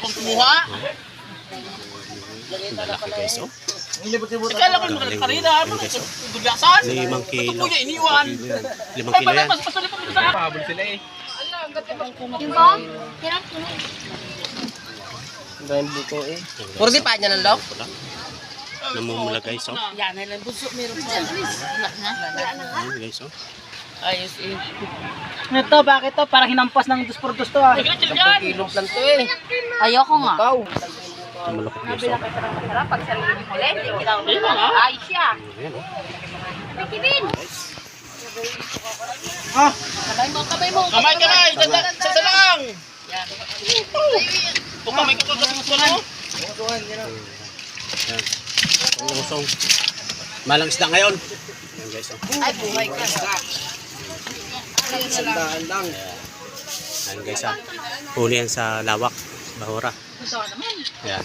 akong kumuha. Malaki guys, oh. Kaya lang ko yung karina. Ano? Oh. Gudyasan. Limang Ito kilo. po yung iniwan. Limang kilo yan. mo Pahabol sila eh. Yung ba? Hirap ko. Dahil buko eh. Puro di pa niya ng lok? Namumula guys, oh. Yan, ay lang bunso. Meron pa. Wala na. Ayun guys, oh. Ayos eh. Ito, bakit to? Parang hinampas ng dos por dos to ah. Dyan. Kilong lang to eh. Ayoko nga. Ikaw. Ito malaki guys, oh. Masarap pag sarili mo ulit. Hindi na nga. Ay siya. Oh. Pikibin. Kamay, kamay. Dada, sa sa lang. Yan. Kung kamay ko kagapuso mo. Ayan. Ang usong. Malang isda ngayon. Ayan guys. Ay, buhay ka. Sandaan lang. Ayan guys, ah. Huli yan sa lawak. Bahura. Ayan.